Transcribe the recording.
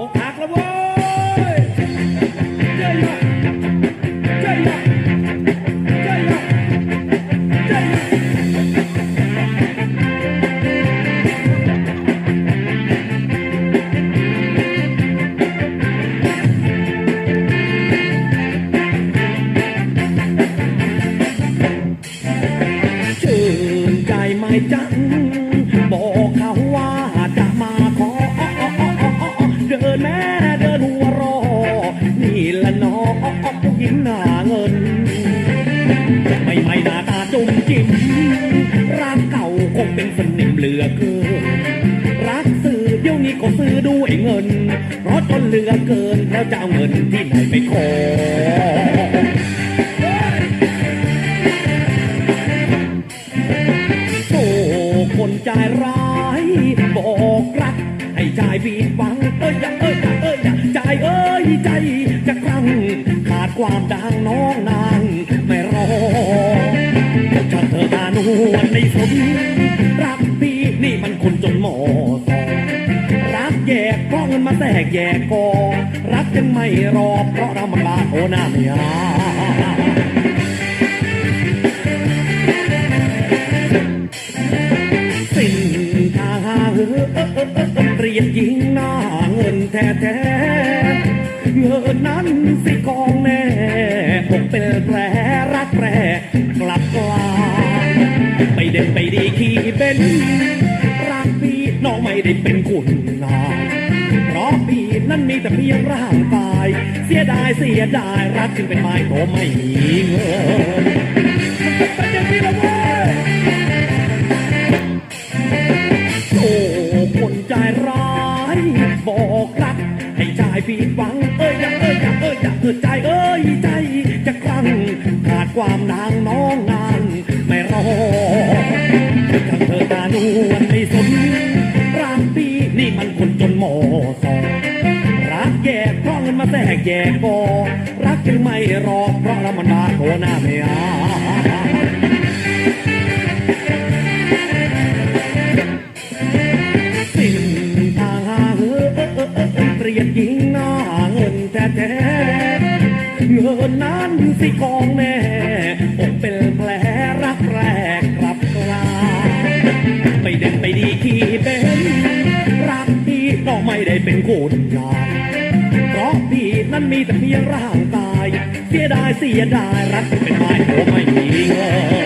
อกหักแล้วเว้ยเย้ยเย้ยเย้ยเย้ยชื่นใจไหมจัง ละน้องผู้หญิงหน้าเงิน ไม่ไม่หน้าตาจุ่มจิ้มรักเก่าคงเป็นสนิมเหลือเกินรักซื้อเดี๋ยวนี้ก็ซื้อด้วยเงิน เพราะจนเหลือเกินแล้วจะเอาเงินที่ไหนไปขอโอ้คนใจร้ายบอกรัก ให้ใจผิดหวังเอ้ยอย่าเอ้ยอย่าเอ้ยอย่าใจเอ้ยใจจะคลั่งขา ความดังน้องนางไม่รอช่าเธอตานวลในสมรักพี่นี่มันคนจนหมอสองรักแยกเพราะเงินมาแตกแยกกอรักยังไม่รอเพราะเรามันลาโอหน้าไม่หาสิ้นทางเรียนห เงินนั้นสิกองแน่คงเป็นแผลรักแปรกลับกลายไปเด่นไปดีขี่เป็นรักพี่น้องไม่ได้เป็นคุณนายเพราะพี่นั้นมีแต่เพียงร่างกาย เสียดายเสียดายรักจึงเป็นไม้โตไม่มีเงินเป็นอย่างนี้ละเว้ยโอ้คนใจร้ายบอกรักให้ใจผิดหวัง ความนางน้องนานไม่รอจังเธอตานวลไม่สนรักพี่นี่มันคนจนหมอสองรักแยกเพราะเงินมาแทกแยกกอรักจึงไม่รอเพราะละมันมาโทหน้าไม่อาสิ้นทางเรียนหญิงหน้าเงินแท้แท้เงินนั้นสิกองแน่ ไม่ได้เป็นคนยายเพราะพี่นั้นมีแต่เพียงร่างกาย เสียดายเสียดายรักเป็นไม้โอไม่มีเงิน